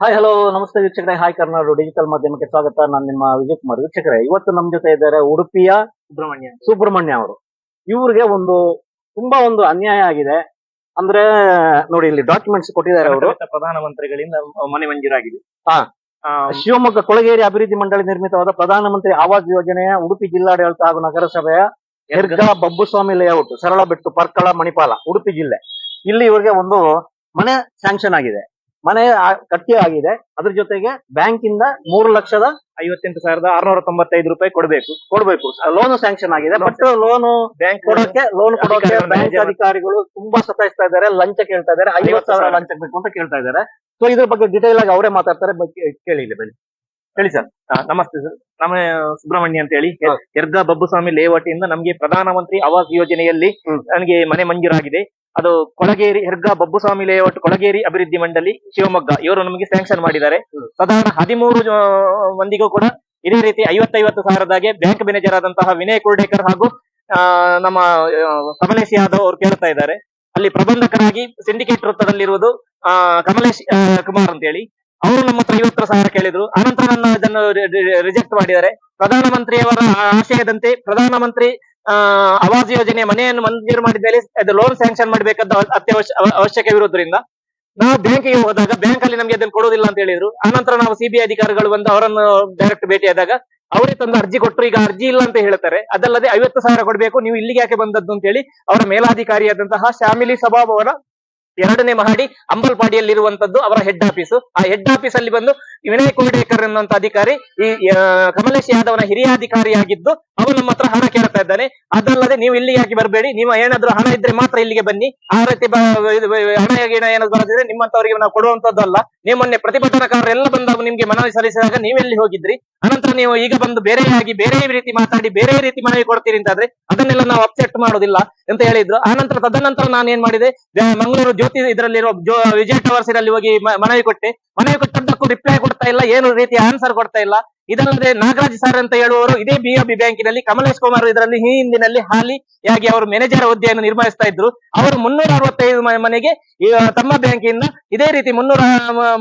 Hi hello ನಮಸ್ತೆ ವೀಕ್ಷಕರೇ. Hi Karnadu digital ಮಾಧ್ಯಮಕ್ಕೆ ಸ್ವಾಗತ. ನಾನು ನಿಮ್ಮ ವಿಜಯ್ ಕುಮಾರ್. ವೀಕ್ಷಕರೇ ಇವತ್ತು ನಮ್ಮ ಜೊತೆ ಇದ್ದಾರೆ ಉಡುಪಿಯ ಸುಬ್ರಹ್ಮಣ್ಯ. ಸುಬ್ರಹ್ಮಣ್ಯ ಅವರು. ಇವ್ರಿಗೆ ಒಂದು ತುಂಬಾ ಒಂದು ಅನ್ಯಾಯ ಆಗಿದೆ. ಅಂದ್ರೆ ನೋಡಿ ಇಲ್ಲಿ ಡಾಕ್ಯುಮೆಂಟ್ಸ್ ಕೊಟ್ಟಿದ್ದಾರೆ ಅವರು. ಪ್ರಧಾನಮಂತ್ರಿಗಳಿಂದ ಮನೆ ಮಂಜೂರಾಗಿದೆ. ಹಾ. ಶಿವಮೊಗ್ಗ ಕೊಳಗೇರಿ ಅಭಿವೃದ್ಧಿ ಮಂಡಳಿ ನಿರ್ಮಿತವಾದ ಪ್ರಧಾನಮಂತ್ರಿ ಆವಾಸ್ ಯೋಜನೆಯ ಉಡುಪಿ ಜಿಲ್ಲಾಡಳಿತ ಹಾಗೂ ನಗರಸಭೆಯ ಹೆರ್ಗಾ ಬಬ್ಬುಸ್ವಾಮಿ ಲೇಔಟ್ ಸರಳಬೆಟ್ಟು ಪರ್ಕಳ ಮಣಿಪಾಲ ಉಡುಪಿ ಜಿಲ್ಲೆ. ಇಲ್ಲಿ ಇವರಿಗೆ ಒಂದು ಮನೆ ಸ್ಯಾಂಕ್ಷನ್ ಆಗಿದೆ. ಮನೆ ಕಟ್ಟಿ ಆಗಿದೆ. ಅದ್ರ ಜೊತೆಗೆ ಬ್ಯಾಂಕ್ ಇಂದ ಮೂರು ಲಕ್ಷದ ಐವತ್ತೆಂಟು ಸಾವಿರದ ಆರ್ನೂರ ತೊಂಬತ್ತೈದು ರೂಪಾಯಿ ಕೊಡಬೇಕು. ಕೊಡಬೇಕು. ಲೋನ್ ಸ್ಯಾಂಕ್ಷನ್ ಆಗಿದೆ. ಬಟ್ ಲೋನ್ ಬ್ಯಾಂಕ್ ಕೊಡೋಕೆ ಲೋನ್ ಕೊಡೋಕೆ ಬ್ಯಾಂಕ್ ಅಧಿಕಾರಿಗಳು ತುಂಬಾ ಸತಾಯಿಸ್ತಾ ಇದ್ದಾರೆ. ಲಂಚ ಕೇಳ್ತಾ ಇದ್ದಾರೆ. ಐವತ್ತು ಸಾವಿರ ಲಂಚ ಬೇಕು ಅಂತ ಕೇಳ್ತಾ ಇದ್ದಾರೆ. ಸೊ ಇದ್ರ ಬಗ್ಗೆ ಡೀಟೇಲ್ ಆಗಿ ಅವರೇ ಮಾತಾಡ್ತಾರೆ. ಕೇಳಿ ಇಲ್ಲಿ ಬನ್ನಿ. ಹೇಳಿ ಸರ್. ನಮಸ್ತೆ ಸರ್. ನಮ್ಮ ಸುಬ್ರಹ್ಮಣ್ಯ ಅಂತ ಹೇಳಿ. ಎರ್ಗಾ ಬಬ್ಬುಸ್ವಾಮಿ ಲೇಔಟ್ ಇಂದ ನಮಗೆ ಪ್ರಧಾನಮಂತ್ರಿ ಆವಾಸ್ ಯೋಜನೆಯಲ್ಲಿ. ನನಗೆ ಮನೆ ಮಂಜೂರಾಗಿದೆ. ಅದು ಕೊಳಗೇರಿ ಹೆರ್ಗಾ ಬಬ್ಬುಸ್ವಾಮಿ ಲೇಔಟ್ ಕೊಳಗೇರಿ ಅಭಿವೃದ್ಧಿ ಮಂಡಳಿ ಶಿವಮೊಗ್ಗ. ಇವರು ನಮಗೆ ಸ್ಯಾಂಕ್ಷನ್ ಮಾಡಿದ್ದಾರೆ. ಸಾಧಾರಣ ಹದಿಮೂರು ಮಂದಿಗೂ ಕೂಡ ಇದೇ ರೀತಿ ಐವತ್ತೈವತ್ತು ಸಾವಿರದಾಗೆ ಬ್ಯಾಂಕ್ ಮ್ಯಾನೇಜರ್ ಆದಂತಹ ವಿನಯ್ ಕುರ್ಡೇಕರ್ ಹಾಗೂ ಆ, ನಮ್ಮ ಕಮಲೇಶ್ ಯಾದವ್ ಅವರು ಕೇಳ್ತಾ ಇದ್ದಾರೆ. ಅಲ್ಲಿ ಪ್ರಬಂಧಕರಾಗಿ ಸಿಂಡಿಕೇಟ್ ವೃತ್ತದಲ್ಲಿರುವುದು ಕಮಲೇಶ್ ಕುಮಾರ್ ಅಂತ ಹೇಳಿ ಅವರು ನಮ್ಮ ಹತ್ರ ಐವತ್ತು ಸಾವಿರ ಕೇಳಿದ್ರು. ಆನಂತರ ನನ್ನ ಇದನ್ನು ರಿಜೆಕ್ಟ್ ಮಾಡಿದ್ದಾರೆ. ಪ್ರಧಾನಮಂತ್ರಿಯವರ ಆಶಯದಂತೆ ಪ್ರಧಾನಮಂತ್ರಿ ಆವಾಸ್ ಯೋಜನೆ ಮನೆಯನ್ನು ಮಂಜೂರು ಮಾಡಿದ ಅದು ಲೋನ್ ಸ್ಯಾಂಕ್ಷನ್ ಮಾಡಬೇಕಾದ ಅತ್ಯವಶ್ಯ ಅವ- ಅವಶ್ಯಕವಿರುವುದರಿಂದ ನಾವು ಬ್ಯಾಂಕಿಗೆ ಹೋದಾಗ ಬ್ಯಾಂಕ್ ಅಲ್ಲಿ ನಮಗೆ ಅದನ್ನು ಕೊಡೋದಿಲ್ಲ ಅಂತ ಹೇಳಿದ್ರು. ಆನಂತರ ನಾವು ಸಿಬಿಐ ಅಧಿಕಾರಿಗಳು ಬಂದು ಅವರನ್ನು ಡೈರೆಕ್ಟ್ ಭೇಟಿಯಾದಾಗ ಅವರೇ ತಂದು ಅರ್ಜಿ ಕೊಟ್ಟರು ಈಗ ಅರ್ಜಿ ಇಲ್ಲ ಅಂತ ಹೇಳ್ತಾರೆ. ಅದಲ್ಲದೆ ಐವತ್ತು ಸಾವಿರ ಕೊಡಬೇಕು. ನೀವು ಇಲ್ಲಿಗೆ ಯಾಕೆ ಬಂದದ್ದು ಅಂತ ಹೇಳಿ ಅವರ ಮೇಲಾಧಿಕಾರಿಯಾದಂತಹ ಶ್ಯಾಮಿಲಿ ಸಭಾಭವನ ಎರಡನೇ ಮಹಡಿ ಅಂಬಲ್ಪಾಡಿಯಲ್ಲಿರುವಂತದ್ದು ಅವರ ಹೆಡ್ ಆಫೀಸ್ ಆ ಹೆಡ್ ಆಫೀಸ್ ಅಲ್ಲಿ ಬಂದು ವಿನಯ್ ಕುಂಬೇಕರ್ ಎನ್ನುವಂತ ಅಧಿಕಾರಿ, ಈ ಕಮಲೇಶ್ ಯಾದವ್ನ ಹಿರಿಯ ಅಧಿಕಾರಿಯಾಗಿದ್ದು ಅವನು ನಮ್ಮ ಹತ್ರ ಹಣ ಕೇಳ್ತಾ ಇದ್ದಾನೆ. ಅದಲ್ಲದೆ ನೀವು ಇಲ್ಲಿ ಯಾಕೆ ಬರಬೇಡಿ ನೀವು ಏನಾದ್ರೂ ಹಣ ಇದ್ರೆ ಮಾತ್ರ ಇಲ್ಲಿಗೆ ಬನ್ನಿ. ಆ ರೀತಿ ಹಣ ಏನಾದ್ರು ಬರದಿದ್ರೆ ನಿಮ್ಮಂತವರಿಗೆ ನಾವು ಕೊಡುವಂತದ್ದು ಅಲ್ಲ. ನೀವು ಮೊನ್ನೆ ಪ್ರತಿಭಟನಾಕಾರರೆಲ್ಲ ಬಂದಾಗ ನಿಮ್ಗೆ ಮನವಿ ಸಲ್ಲಿಸಿದಾಗ ನೀವೆಲ್ಲಿ ಹೋಗಿದ್ರಿ? ಅನಂತರ ನೀವು ಈಗ ಬಂದು ಬೇರೆಯಾಗಿ ಬೇರೆ ರೀತಿ ಮಾತಾಡಿ, ಬೇರೆ ರೀತಿ ಮನವಿ ಕೊಡ್ತೀರಿ ಅಂತಾದ್ರೆ ಅದನ್ನೆಲ್ಲ ನಾವು ಅಪ್ಸೆಟ್ ಮಾಡೋದಿಲ್ಲ ಅಂತ ಹೇಳಿದ್ರು. ಆನಂತರ ತದನಂತರ ನಾನು ಏನ್ ಮಾಡಿದೆ ಮಂಗಳೂರು ಜ್ಯೋತಿ ಇದರಲ್ಲಿರುವ ಜೋ, ವಿಜಯ್ ಟವರ್ಸ್ ಅಲ್ಲಿ ಹೋಗಿ ಮನವಿ ಕೊಟ್ಟೆ. ಮನವಿ ಕೊಟ್ಟದ್ದಕ್ಕೂ ರಿಪ್ಲೈ ಕೊಡ್ತಾ ಇಲ್ಲ, ಏನು ರೀತಿ ಆನ್ಸರ್ ಕೊಡ್ತಾ ಇಲ್ಲ. ಇದಲ್ಲದೆ ನಾಗರಾಜ್ ಸರ್ ಅಂತ ಹೇಳುವವರು ಇದೇ ಬಿಒಬಿ ಬ್ಯಾಂಕಿನಲ್ಲಿ ಕಮಲೇಶ್ ಕುಮಾರ್ ಇದರಲ್ಲಿ ಈ ಹಿಂದಿನಲ್ಲಿ ಹಾಲಿಯಾಗಿ ಅವರು ಮ್ಯಾನೇಜರ್ ಹುದ್ದೆಯನ್ನು ನಿರ್ವಹಿಸ್ತಾ ಇದ್ರು. ಅವರು ಮುನ್ನೂರ ಅರವತ್ತೈದು ಮನೆಗೆ ತಮ್ಮ ಬ್ಯಾಂಕಿಂದ ಇದೇ ರೀತಿ ಮುನ್ನೂರ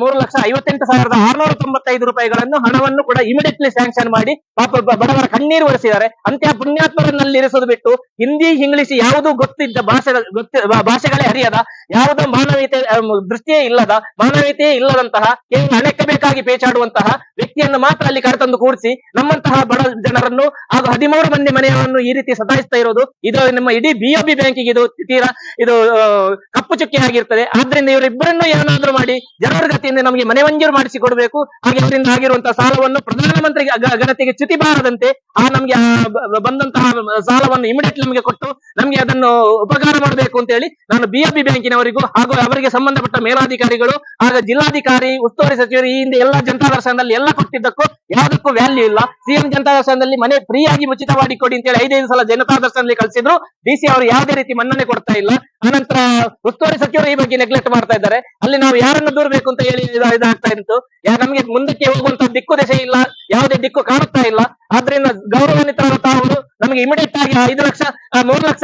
ಮೂರು ಲಕ್ಷ ಐವತ್ತೆಂಟು ಸಾವಿರದ ಆರ್ನೂರ ತೊಂಬತ್ತೈದು ರೂಪಾಯಿಗಳನ್ನು ಹಣವನ್ನು ಕೂಡ ಇಮಿಡಿಯೇಟ್ಲಿ ಸ್ಯಾಂಕ್ಷನ್ ಮಾಡಿ ಪಾಪ ಬಡವರ ಕಣ್ಣೀರು ಒರೆಸಿದ್ದಾರೆ. ಅಂತ್ಯ ಪುಣ್ಯಾತ್ಮರನ್ನಲ್ಲಿ ಇರಿಸೋದು ಬಿಟ್ಟು ಹಿಂದಿ, ಇಂಗ್ಲಿಷ್ ಯಾವುದು ಗೊತ್ತಿದ್ದ ಭಾಷೆ ಭಾಷೆಗಳೇ ಅರಿಯದ ಯಾವುದೋ ಮಾನವೀಯತೆ ದೃಷ್ಟಿಯೇ ಇಲ್ಲದ, ಮಾನವೀಯತೆಯೇ ಇಲ್ಲದಂತಹ, ಕೇವಲ ಬೇಕಾಗಿ ಪೇಚಾಡುವಂತಹ ವ್ಯಕ್ತಿಯನ್ನು ಮಾತ್ರ ಅಲ್ಲಿ ಕರೆತಂದು ಕೂಡಿಸಿ ನಮ್ಮಂತಹ ಬಡ ಜನರನ್ನು ಹಾಗೂ ಹದಿಮೂರು ಮಂದಿ ಮನೆಯವರನ್ನು ಈ ರೀತಿ ಸತಾಯಿಸ್ತಾ ಇರೋದು. ಇದು ನಮ್ಮ ಇಡೀ ಬಿಒಬಿ ಬ್ಯಾಂಕಿಗೆ ಇದು ತೀರಾ ಇದು ಕಪ್ಪು ಚುಕ್ಕಿ ಆಗಿರ್ತದೆ. ಆದ್ರಿಂದ ಇವರಿಬ್ಬರನ್ನು ಏನಾದರೂ ಮಾಡಿ ಜನರ ಗತಿಯಿಂದ ನಮಗೆ ಮನೆ ಮಂಜೂರು ಮಾಡಿಸಿ ಕೊಡಬೇಕು ಹಾಗೆ ಅವರಿಂದ ಆಗಿರುವಂತಹ ಸಾಲವನ್ನು ಪ್ರಧಾನಮಂತ್ರಿ ಗ- ಗಣತಿಗೆ ಚ್ಯುತಿ ಬಾರದಂತೆ ಆ ನಮಗೆ ಬಂದಂತಹ ಸಾಲವನ್ನು ಇಮಿಡಿಯೇಟ್ ನಮಗೆ ಕೊಟ್ಟು ನಮಗೆ ಅದನ್ನು ಉಪಕಾರ ಮಾಡಬೇಕು ಅಂತ ಹೇಳಿ ನಾನು ಬಿಎಪಿ ಬ್ಯಾಂಕಿನವರಿಗೂ ಹಾಗೂ ಅವರಿಗೆ ಸಂಬಂಧಪಟ್ಟ ಮೇಲಾಧಿಕಾರಿಗಳು ಹಾಗೂ ಜಿಲ್ಲಾಧಿಕಾರಿ, ಉಸ್ತುವಾರಿ ಸಚಿವರು ಈ ಹಿಂದೆ ಎಲ್ಲ ಜನತಾ ದರ್ಶನದಲ್ಲಿ ಎಲ್ಲ ಕೊಟ್ಟಿದ್ದಕ್ಕೂ ಯಾವುದಕ್ಕೂ ವ್ಯಾಲ್ಯೂ ಇಲ್ಲ. ಸಿಎಂ ಜನತಾ ದರ್ಶನದಲ್ಲಿ ಮನೆ ಫ್ರೀ ಆಗಿ ಉಚಿತವಾಗಿ ಕೊಡಿ ಅಂತ ಹೇಳಿ ಐದೈದು ಸಲ ಜನತಾ ದರ್ಶನದಲ್ಲಿ ಕಳಿಸಿದ್ರು. ಡಿಸಿ ಅವರು ಯಾವುದೇ ರೀತಿ ಮನ್ನಣೆ ಕೊಡ್ತಾ ಇಲ್ಲ. ಅನಂತರ ಉಸ್ತುವಾರಿ ಸಚಿವರು ಈ ಬಗ್ಗೆ ನೆಗ್ಲೆಕ್ಟ್ ಮಾಡ್ತಾ ಇದ್ದಾರೆ. ಅಲ್ಲಿ ನಾವು ಯಾರನ್ನು ದೂರಬೇಕು ಅಂತ ಹೇಳಿ ಇದಾಗ್ತಾ ಇತ್ತು. ನಮಗೆ ಮುಂದಕ್ಕೆ ಹೋಗುವಂತ ದಿಕ್ಕು ದೆಸೆ ಇಲ್ಲ. ಯಾವುದೇ ದಿಕ್ಕು ಕಾಣುತ್ತಾ ಇಲ್ಲ. ಆದ್ರಿಂದ ಗೌರವಾನ್ವಿತರಾದ ತಾವು ನಮಗೆ ಇಮಿಡಿಯೇಟ್ ಆಗಿ ಐದು ಲಕ್ಷ ಮೂರು ಲಕ್ಷ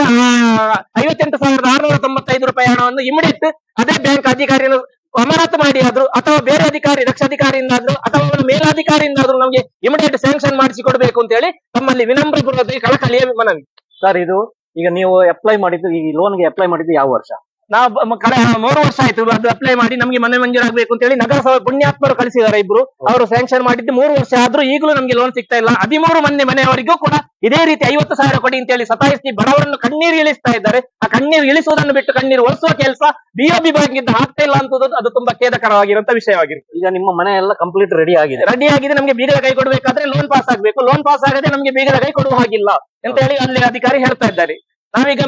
ಐವತ್ತೆಂಟು ಸಾವಿರದ ಆರುನೂರ ತೊಂಬತ್ತೈದು ರೂಪಾಯಿ ಹಣವನ್ನು ಇಮಿಡಿಯೇಟ್ ಅದೇ ಬ್ಯಾಂಕ್ ಅಧಿಕಾರಿಯನ್ನು ಅಮಾನತು ಮಾಡಿ ಆದ್ರೂ ಅಥವಾ ಬೇರೆ ಅಧಿಕಾರಿ ದಕ್ಷ ಅಧಿಕಾರಿಯಿಂದಾದ್ರೂ ಅಥವಾ ಅವನ ಮೇಲಾಧಿಕಾರಿಯಿಂದಾದ್ರೂ ನಮಗೆ ಇಮಿಡಿಯೇಟ್ ಸ್ಯಾಂಕ್ಷನ್ ಮಾಡಿಸಿ ಕೊಡಬೇಕು ಅಂತ ಹೇಳಿ ತಮ್ಮಲ್ಲಿ ವಿನಮ್ರ ಪೂರ್ವಕವಾಗಿ ಕಳಕಳಿಯ ಮನವಿ ಸರ್ ಇದು ಈಗ ನೀವು ಅಪ್ಲೈ ಮಾಡಿದ್ದು, ಈ ಲೋನ್ಗೆ ಅಪ್ಲೈ ಮಾಡಿದ್ದು ಯಾವ ವರ್ಷ? ನಾವು ಕಳೆ ಮೂರು ವರ್ಷ ಆಯ್ತು ಅದು ಅಪ್ಲೈ ಮಾಡಿ ನಮಗೆ ಮನೆ ಮಂಜೂರಾಗಬೇಕು ಅಂತ ಹೇಳಿ ನಗರಸಭೆ ಪುಣ್ಯಾತ್ಮರು ಕಳಿಸಿದ್ದಾರೆ ಇಬ್ರು. ಅವರು ಸ್ಯಾಂಕ್ಷನ್ ಮಾಡಿದ್ದು ಮೂರು ವರ್ಷ ಆದ್ರೂ ಈಗಲೂ ನಮಗೆ ಲೋನ್ ಸಿಗ್ತಾ ಇಲ್ಲ. ಹದಿಮೂರು ಮಂದಿ ಮನೆಯವರಿಗೂ ಕೂಡ ಇದೇ ರೀತಿ ಐವತ್ತು ಸಾವಿರ ಕೊಡಿ ಅಂತ ಹೇಳಿ ಸತಾಯಿಸಿ ಬಡವರನ್ನು ಕಣ್ಣೀರು ಇಳಿಸ್ತಾ ಇದ್ದಾರೆ. ಆ ಕಣ್ಣೀರು ಇಳಿಸುವುದನ್ನು ಬಿಟ್ಟು ಕಣ್ಣೀರು ಒರೆಸುವ ಕೆಲಸ ಬಿಒಬಿ ಬ್ಯಾಂಕ್ ಇಂದ ಆಗ್ತಾ ಇಲ್ಲ ಅಂತ ಅದು ತುಂಬಾ ಖೇದಕರವಾಗಿರುವಂತ ವಿಷಯವಾಗಿರುತ್ತೆ. ಈಗ ನಿಮ್ಮ ಮನೆ ಎಲ್ಲ ಕಂಪ್ಲೀಟ್ ರೆಡಿ ಆಗಿದೆ. ರೆಡಿ ಆಗಿದೆ ನಮಗೆ ಬೀಗದ ಕೈ ಕೊಡಬೇಕಾದ್ರೆ ಲೋನ್ ಪಾಸ್ ಆಗ್ಬೇಕು. ಲೋನ್ ಪಾಸ್ ಆಗದೆ ನಮಗೆ ಬೀಗದ ಕೈ ಕೊಡುವ ಹಾಗಿಲ್ಲ. ಅಂತ ಹೇಳಿ ಅಲ್ಲಿ ಅಧಿಕಾರಿ ಹೇಳ್ತಾ ಇದ್ದಾರೆ. ನಾವೀಗ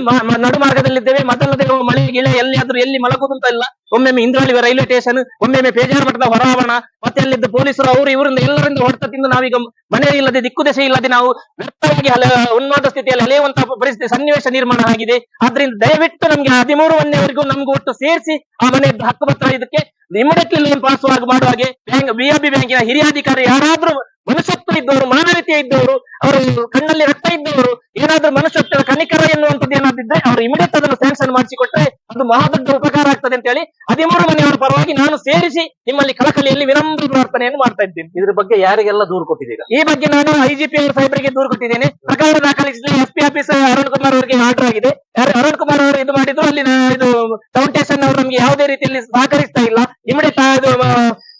ನಡು ಮಾರ್ಗದಲ್ಲಿದ್ದೇವೆ. ಮೊದಲದೇ ಮಳೆ ಗಿಳೆ ಎಲ್ಲಿಯಾದ್ರೂ ಎಲ್ಲಿ ಮಲಗುದು ಅಂತ ಇಲ್ಲ. ಒಮ್ಮೆಮ್ಮೆ ಇಂದ್ರಾಳಿ ರೈಲ್ವೆ ಸ್ಟೇಷನ್, ಒಮ್ಮೆಮ್ಮೆ ಪೇಜಾರ್ ಮಠದ ಹೊರಾವಣ, ಮತ್ತೆ ಅಲ್ಲಿದ್ದ ಪೊಲೀಸರು ಅವರು ಇವರಿಂದ ಎಲ್ಲರಿಂದ ಹೊಡೆತ ತಿಂದು ನಾವೀಗ ಮನೆ ಇಲ್ಲದೆ ದಿಕ್ಕು ದೆಸೆ ಇಲ್ಲದೆ ನಾವು ವ್ಯರ್ಥವಾಗಿ ಉನ್ನತ ಸ್ಥಿತಿಯಲ್ಲಿ ಅಲೆಯುವಂತಹ ಪರಿಸ್ಥಿತಿ, ಸನ್ನಿವೇಶ ನಿರ್ಮಾಣ ಆಗಿದೆ. ಆದ್ರಿಂದ ದಯವಿಟ್ಟು ನಮ್ಗೆ ಹದಿಮೂರು ಮಂದಿಯವರೆಗೂ ನಮ್ಗೆ ಒಟ್ಟು ಸೇರಿಸಿ ಆ ಮನೆ ಹಕ್ಕು ಪತ್ರ ಇದಕ್ಕೆ. ನಿಮ್ಮ ಲೋನ್ ಪಾಸ್ ಮಾಡುವ ಹಾಗೆ. ಬ್ಯಾಂಕ್ ಬ್ಯಾಂಕಿನ ಹಿರಿಯ ಅಧಿಕಾರಿ ಯಾರಾದ್ರೂ ಮನುಷ್ಯತ್ವ ಇದ್ದವರು ಮಾನವೀಯತೆ ಇದ್ದವರು ಅವರು ಕಣ್ಣಲ್ಲಿ ರಕ್ತ ಇದ್ದವರು ಏನಾದ್ರೂ ಮನುಷ್ಯತ್ವ ಕನಿಕರ ಎನ್ನುವಂಥದ್ದು ಏನಾದಿದ್ರೆ ಅವರು ಇಮಿಡಿಯೇಟ್ ಅದನ್ನು ಸ್ಯಾಂಕ್ಷನ್ ಮಾಡಿಸಿಕೊಟ್ರೆ ಅದು ಮಹಾದೊಡ್ಡ ಉಪಕಾರ ಆಗ್ತದೆ ಅಂತ ಹೇಳಿ ಹದಿಮೂರು ಮನೆಯವರ ಪರವಾಗಿ ನಾನು ಸೇರಿಸಿ ನಿಮ್ಮಲ್ಲಿ ಕಳಕಲಿಯಲ್ಲಿ ವಿನಮ್ರ ಪ್ರಾರ್ಥನೆಯನ್ನು ಮಾಡ್ತಾ ಇದ್ದೇನೆ. ಇದ್ರ ಬಗ್ಗೆ ಯಾರಿಗೆಲ್ಲ ದೂರು ಕೊಟ್ಟಿದ್ದೀರಾ? ಈ ಬಗ್ಗೆ ನಾನು ಐಜಿಪಿ ಅವರ ಸಾಹೇಬರಿಗೆ ದೂರು ಕೊಟ್ಟಿದ್ದೇನೆ. ಪ್ರಕರಣ ದಾಖಲಿಸಲಿ S P office Arun Kumar ಅವರಿಗೆ ಆರ್ಡರ್ ಆಗಿದೆ. ಯಾರು ಅರುಣ್ ಕುಮಾರ್ ಅವರು ಇದು ಮಾಡಿದ್ರು ಅಲ್ಲಿ ಇದು ಫೌಂಡೇಶನ್ ಅವರು ನಮ್ಗೆ ಯಾವುದೇ ರೀತಿಯಲ್ಲಿ ಸಹಕರಿಸ್ತಾ ಇಲ್ಲ. ಇಮಿಡಿಯೇಟ್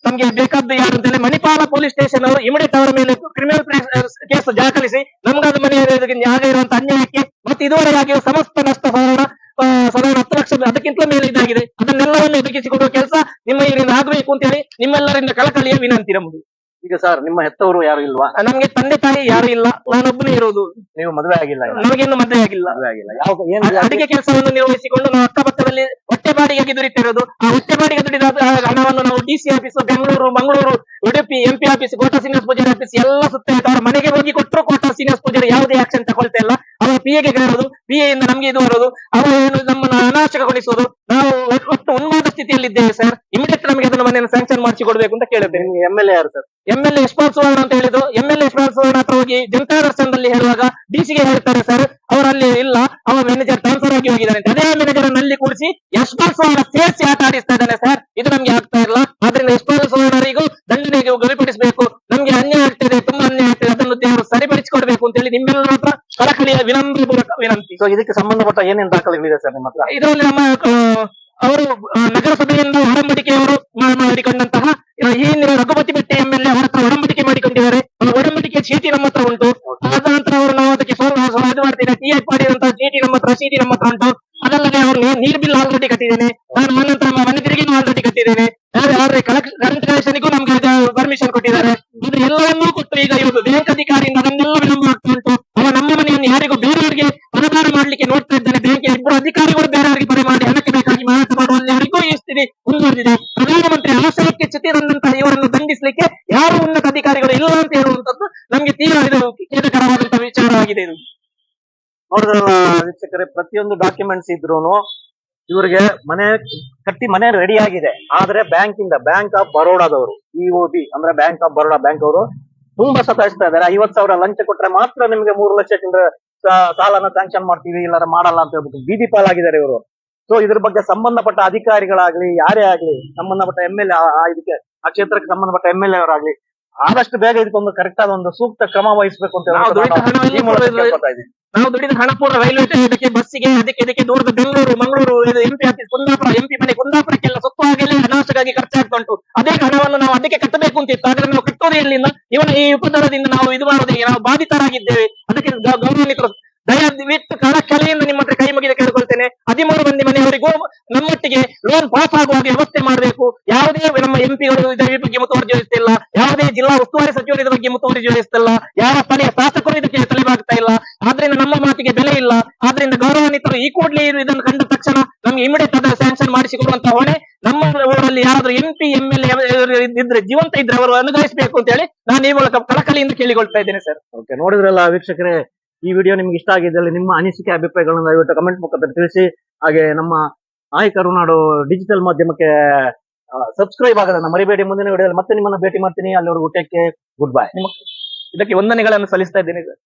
ನಮ್ಗೆ ಬೇಕಾದ್ದು ಯಾರು ಅಂತೇಳಿ ಮಣಿಪಾಲ ಪೊಲೀಸ್ ಸ್ಟೇಷನ್ ಅವರು ಇಮಿಡಿಯೇಟ್ ಅವರ ಮೇಲೆ ಕ್ರಿಮಿನಲ್ ಕೇಸ್ ದಾಖಲಿಸಿ ನಮ್ಗಾದ ಮನೆಯ ನ್ಯಾಯ ಇರುವಂತ ಅನ್ಯಾಯಕ್ಕೆ ಮತ್ತೆ ಇದುವರೆಗೆ ಸಮಸ್ತ ನಷ್ಟ ಸಾವಿರ ಆ, ಸಾವಿರ ಹತ್ತು ಲಕ್ಷ ಅದಕ್ಕಿಂತ ಮೇಲೆ ಇದಾಗಿದೆ. ಅದನ್ನೆಲ್ಲವನ್ನು ಒದಗಿಸಿಕೊಡುವ ಕೆಲಸ ನಿಮ್ಮ ಇಲ್ಲಿಂದ ಆಗಬೇಕು ಅಂತ ಹೇಳಿ ನಿಮ್ಮೆಲ್ಲರಿಂದ ಕಳಕಳಿಯ ವಿನಂತಿ ನಮ್ದು. ಈಗ ಸರ್ ನಿಮ್ಮ ಹೆತ್ತವರು ಯಾರು ಇಲ್ವಾ? ನಮ್ಗೆ ತಂದೆ ತಾಯಿ ಯಾರು ಇಲ್ಲ ನಾನೊಬ್ಬನೇ ಇರೋದು. ನೀವು ಮದುವೆ ಆಗಿಲ್ಲ ನಮಗಿನ್ನು ನಮಗೇನು ಮದುವೆ ಆಗಿಲ್ಲ. ಯಾವ ಅಡಿಗೆ ಕೆಲಸವನ್ನು ನಿರ್ವಹಿಸಿಕೊಂಡು ನಾವು ಅಕ್ಕಪಕ್ಕದಲ್ಲಿ ಹೊಟ್ಟೆ ಬಾಡಿಗೆಗೆ ದುಡಿತಿರೋದು. ಆ ಹೊಟ್ಟೆ ಬಾಡಿಗೆ ದುಡಿದ ಹಣವನ್ನು ನಾವು D C office Bengaluru Mangaluru Udupi MP office Kota Srinivasa Poojary office ಎಲ್ಲ ಸುತ್ತ ಅವರ ಮನೆಗೆ ಹೋಗಿ ಕೊಟ್ಟರು ಕೋಟಾ ಶ್ರೀನಿವಾಸ ಪೂಜಾರಿ ಯಾವುದೇ ಆಕ್ಷನ್ ತಗೊಳ್ತಾ ಇಲ್ಲ. ಅವರ ಪಿ ಎಗೆ ಕೇಳೋದು ಪಿ ಎ ಇಂದ ನಮ್ಗೆ ಇದು ಬರೋದು. ಅವರು ಏನು ನಮ್ಮನ್ನು ಅನಾಶಕಗೊಳಿಸೋದು. ನಾವು ಒಟ್ಟು- ಒಟ್ಟು ಸ್ಥಿತಿಯಲ್ಲಿ ಸ್ಥಿತಿಯಲ್ಲಿದ್ದೇವೆ ಸರ್ ಇಮಿಡಿಯೇಟ್ ನಮಗೆ ಅದನ್ನು ಮನೆಯನ್ನು ಸ್ಯಾಂಕ್ಷನ್ ಮಾಡಿಸಿ ಕೊಡಬೇಕು ಅಂತ ಕೇಳಿದ್ದೇನೆ ನಿಮ್ಗೆ ಎಂ ಎಲ್ ಎ ಯಾರು sir M L A Yashpal Suvarna ಅಂತ ಹೇಳಿದ್ರು. M L A Yashpal Suvarna ಹತ್ರ ಹೋಗಿ ಜನತಾ ದರ್ಶನದಲ್ಲಿ ಹೇಳುವಾಗ ಡಿಸಿಗೆ ಹೇಳ್ತಾರೆ ಸರ್ ಅವರಲ್ಲಿ ಇಲ್ಲ. ಅವ ಮ್ಯಾನೇಜರ್ ಟ್ರಾನ್ಸ್ಫರ್ ಆಗಿ ಹೋಗಿದ್ದಾನೆ ಅಂತ. ಅದೇ ಮ್ಯಾನೇಜರ್ನಲ್ಲಿ ಕೂಡಿಸಿ ಯಶ್ಪಾಲ್ ಸೋಹರ ಸೇರಿಸಿ ಆಟ ಆಡಿಸ್ತಾ ಇದ್ದಾನೆ ಸರ್. ಇದು ನಮ್ಗೆ ಆಗ್ತಾ ಇಲ್ಲ. ಆದ್ರಿಂದ ಯಶ್ಪಾಲ್ ಸುವರ್ಣರಿಗೂ ದಂಡನೆಗೆ ಗುರಿಪಡಿಸಬೇಕು ನಮ್ಗೆ ಅನ್ಯಾಯ ಆಗ್ತಿದೆ ತುಂಬಾ ಅನ್ಯಾಯ ಆಗ್ತಿದೆ ಅದನ್ನು ದೇವರು ಸರಿಪಡಿಸಿಕೊಡ್ಬೇಕು ಅಂತ ಹೇಳಿ ನಿಮ್ಮೆಲ್ಲರ ಹತ್ರ ಕಳಕಳಿಯ ವಿನಮ್ರ ಪೂರ್ವಕ ವಿನಂತಿ. ಸೊ ಇದಕ್ಕೆ ಸಂಬಂಧಪಟ್ಟ ಏನೇನು ದಾಖಲೆಗಳಿದೆ ಸರ್ ನಿಮ್ಮ ಹತ್ರ? ಇದರಲ್ಲಿ ನಮ್ಮ ಅವರು ನಗರಸಭೆಯಿಂದ ಒಡಂಬಡಿಕೆಯವರು ಅವರು ಮಾಡಿಕೊಂಡಂತಹ ಈ ಹಿಂದಿನ Raghupati Bhat M L A ಅವರ ಹತ್ರ ಒಡಂಬಡಿಕೆ ಮಾಡಿಕೊಂಡಿದ್ದಾರೆ. ಒಡಂಬಡಿಕೆ ಚೀಟಿ ನಮ್ಮ ಹತ್ರ ಉಂಟು. ಆದ ನಂತರ ಅವರು ನಾವು ಅದಕ್ಕೆ ಸೋಲ್ ಮಾಡ್ತೀರಾ ಟಿ ಎಫ್ ಚೀಟಿ ನಮ್ಮ ಹತ್ರ ಸಿಟಿ ನಮ್ಮ ಹತ್ರ ಉಂಟು ಅದಲ್ಲದೆ ಅವರು ನೀರ್ ಬಿಲ್ ಆಲ್ರೆಡಿ ಕಟ್ಟಿದ್ದೇನೆ. ನಾನು ನಂತರ ನಮ್ಮ ಮನೆ ತಿರುಗಿ ಆಲ್ರೆಡಿ ಕಟ್ಟಿದ್ದೇನೆ. ಆದ್ರೆ ಕರೆಂಟ್ ಕನೆಕ್ಷನ್ಗೂ ನಮ್ಗೆ ಪರ್ಮಿಷನ್ ಕೊಟ್ಟಿದ್ದಾರೆ. ಇದು ಎಲ್ಲವನ್ನೂ ಕೊಟ್ಟು ಈಗ ಇವತ್ತು ಬ್ಯಾಂಕ್ ಅಧಿಕಾರಿಯಿಂದ ಅದನ್ನೆಲ್ಲ ವಿಳಂಬ ಆಗ್ತಾ ಉಂಟು. ಅವ ನಮ್ಮ ಮನೆಯನ್ನು ಯಾರಿಗೂ ಬೇರೆಯವರಿಗೆ ಅನುದಾನ ಮಾಡ್ಲಿಕ್ಕೆ ನೋಡ್ತಾ ಇದ್ದಾನೆ ಬ್ಯಾಂಕ್ ಇಬ್ಬರು ಅಧಿಕಾರಿಗಳು ಬೇರೆಯವರಿಗೆ ಪರಿ ಮಾಡಿ ಹಣಕ್ಕೆ ಬೇಕಾಗಿ ಮಾರಾಟ ಮಾಡುವಲ್ಲಿವರೆಗೂ ಈ ಸ್ಥಿತಿ ಮುಂದುವರೆದಿದೆ. ಪ್ರಧಾನಮಂತ್ರಿ ಆಶ್ರಯಕ್ಕೆ ಚ್ಯುತಿ ಬಂದಂತಹ ಇವರನ್ನು ದಂಡಿಸಲಿಕ್ಕೆ ಯಾರು ಉನ್ನತ ಅಧಿಕಾರಿಗಳು ಇಲ್ಲ ಅಂತ ಹೇಳುವಂತದ್ದು ನಮ್ಗೆ ತೀವ್ರ ಇದು ಖೇದಕರವಾದಂತಹ ವಿಚಾರವಾಗಿದೆ ಇದು. ವೀಕ್ಷಕರೇ ಪ್ರತಿಯೊಂದು ಡಾಕ್ಯುಮೆಂಟ್ಸ್ ಇದ್ರೂನು ಇವ್ರಿಗೆ ಮನೆ ಕಟ್ಟಿ ಮನೆ ರೆಡಿ ಆಗಿದೆ. ಆದ್ರೆ ಬ್ಯಾಂಕ್ ಇಂದ ಬ್ಯಾಂಕ್ ಆಫ್ ಬರೋಡಾದವರು ಇಒಬಿ ಒ ಬಿ ಅಂದ್ರೆ ಬ್ಯಾಂಕ್ ಆಫ್ ಬರೋಡಾ ಬ್ಯಾಂಕ್ ಅವರು ತುಂಬಾ ಸತಾಯಿಸ್ತಾ ಇದಾರೆ ಐವತ್ ಸಾವಿರ ಲಂಚ ಕೊಟ್ರೆ ಮಾತ್ರ ನಿಮ್ಗೆ ಮೂರು ಲಕ್ಷ ಸಾ- ಸಾಲನ ಸ್ಯಾಂಕ್ಷನ್ ಮಾಡ್ತೀವಿ ಇಲ್ಲಾರ ಮಾಡಲ್ಲ ಅಂತ ಹೇಳ್ಬಿಟ್ಟು ಬೀದಿ ಪಾಲಾಗಿದ್ದಾರೆ ಇವರು. ಸೊ ಇದ್ರ ಬಗ್ಗೆ ಸಂಬಂಧಪಟ್ಟ ಅಧಿಕಾರಿಗಳಾಗ್ಲಿ ಯಾರೇ ಆಗ್ಲಿ ಸಂಬಂಧಪಟ್ಟ ಎಂ ಎಲ್ ಇದಕ್ಕೆ ಆ ಕ್ಷೇತ್ರಕ್ಕೆ ಸಂಬಂಧಪಟ್ಟ ಎಂ ಎಲ್ ಎ ಅವರಾಗ್ಲಿ ಆದಷ್ಟು ಬೇಗ ಇದಕ್ಕೊಂದು ಕರೆಕ್ಟ್ ಆದ ಒಂದು ಸೂಕ್ತ ಕ್ರಮ ವಹಿಸಬೇಕು ಅಂತ ನಾವು ನಾವು ದುಡಿದ ಹಣ ರೈಲ್ವೆ ರೈಲ್ವೆ ಇದಕ್ಕೆ, ಬಸ್ಸಿಗೆ ಅದಕ್ಕೆ ಇದಕ್ಕೆ ದೂರದ Bengaluru, Mangaluru MP office Kundapura MP ಮನೆ, ಕುಂದಾಪುರಕ್ಕೆಲ್ಲ ಸುತ್ತ ಆಗಲಿ ಅನಾವಶ್ಯಕವಾಗಿ ಖರ್ಚಾಗ್ತಾ ಅದೇ ಹಣವನ್ನು ನಾವು ಅದಕ್ಕೆ ಕಟ್ಟಬೇಕು ಅಂತಿತ್ತು. ಆದ್ರೆ ನಾವು ಕಟ್ಟೋದೇ ಇವನ ಈ ಉಪದ್ರವದಿಂದ ನಾವು ಇದು ನಾವು ಬಾಧಿತರಾಗಿದ್ದೇವೆ. ಅದಕ್ಕೆ ಗೌರವಾನ್ವಿತರು ದಯವಿಟ್ಟು ಕಳಕಳಿಯಿಂದ ನಿಮ್ಮ ಹತ್ರ ಕೈ ಮುಗಿದು ಕೇಳ್ಕೊಳ್ತೇನೆ. ಹದಿಮೂರು ಮಂದಿ ಮನೆಯವರಿಗೂ ನಮ್ಮೊಟ್ಟಿಗೆ ಲೋನ್ ಪಾಸ್ ಆಗುವಾಗ ವ್ಯವಸ್ಥೆ ಮಾಡಬೇಕು. ಯಾವುದೇ ನಮ್ಮ ಎಂಪಿಗಳು ಇದರ ಬಗ್ಗೆ ಮುತುವರ್ಜಿ ವಹಿಸ್ತಿಲ್ಲ. ಯಾವುದೇ ಜಿಲ್ಲಾ ಉಸ್ತುವಾರಿ ಸಚಿವರು ಇದರ ಬಗ್ಗೆ ಮುತುವರ್ಜಿ ವಹಿಸ್ತಿಲ್ಲ. ಯಾರ ಸ್ಥಳೀಯ ಶಾಸಕರು ಇದಕ್ಕೆ ತಲೆಬಾಗ್ತಾ ಇಲ್ಲ. ಆದ್ರಿಂದ ನಮ್ಮ ಮಾತಿಗೆ ಬೆಲೆ ಇಲ್ಲ. ಆದ್ರಿಂದ ಗೌರವಾನ್ವಿತರು ಈ ಕೂಡಲೇ ಇದನ್ನು ಕಂಡ ತಕ್ಷಣ ನಮ್ಗೆ ಇಮಿಡಿಯೇಟ್ ಆದ ಸ್ಯಾಂಕ್ಷನ್ ಮಾಡಿಸಿಕೊಡುವಂತ ಹೊಣೆ ನಮ್ಮ ಊರಲ್ಲಿ ಯಾರಾದ್ರೂ ಎಂಪಿ ಎಂ ಎಲ್ ಇದ್ರೆ ಜೀವಂತ ಇದ್ರೆ ಅವರು ಅನುಗ್ರಹಿಸಬೇಕು ಅಂತ ಹೇಳಿ ನಾನು ಈ ಮೂಲಕ ಕಳಕಳಿಯಿಂದ ಕೇಳಿಕೊಳ್ತಾ ಇದ್ದೇನೆ ಸರ್. ಓಕೆ ನೋಡಿದ್ರಲ್ಲ ವೀಕ್ಷಕರೇ ಈ ವಿಡಿಯೋ ನಿಮ್ಗೆ ಇಷ್ಟ ಆಗಿದ್ದಲ್ಲಿ ನಿಮ್ಮ ಅನಿಸಿಕೆ ಅಭಿಪ್ರಾಯಗಳನ್ನು ದಯವಿಟ್ಟು ಕಮೆಂಟ್ ಮುಖಾಂತರ ತಿಳಿಸಿ. ಹಾಗೆ ನಮ್ಮ ಆಯ್ ಕರುನಾಡು ಡಿಜಿಟಲ್ ಮಾಧ್ಯಮಕ್ಕೆ ಸಬ್ಸ್ಕ್ರೈಬ್ ಆಗೋದನ್ನ ಮರಿಬೇಡಿ. ಮುಂದಿನ ವಿಡಿಯೋದಲ್ಲಿ ಮತ್ತೆ ನಿಮ್ಮನ್ನ ಭೇಟಿ ಮಾಡ್ತೀನಿ. ಅಲ್ಲಿವರೆಗೂ ಊಟಕ್ಕೆ ಗುಡ್ ಬೈ ಇದಕ್ಕೆ ವಂದನೆಗಳನ್ನು ಸಲ್ಲಿಸ್ತಾ ಇದ್ದೀನಿ ಸರ್.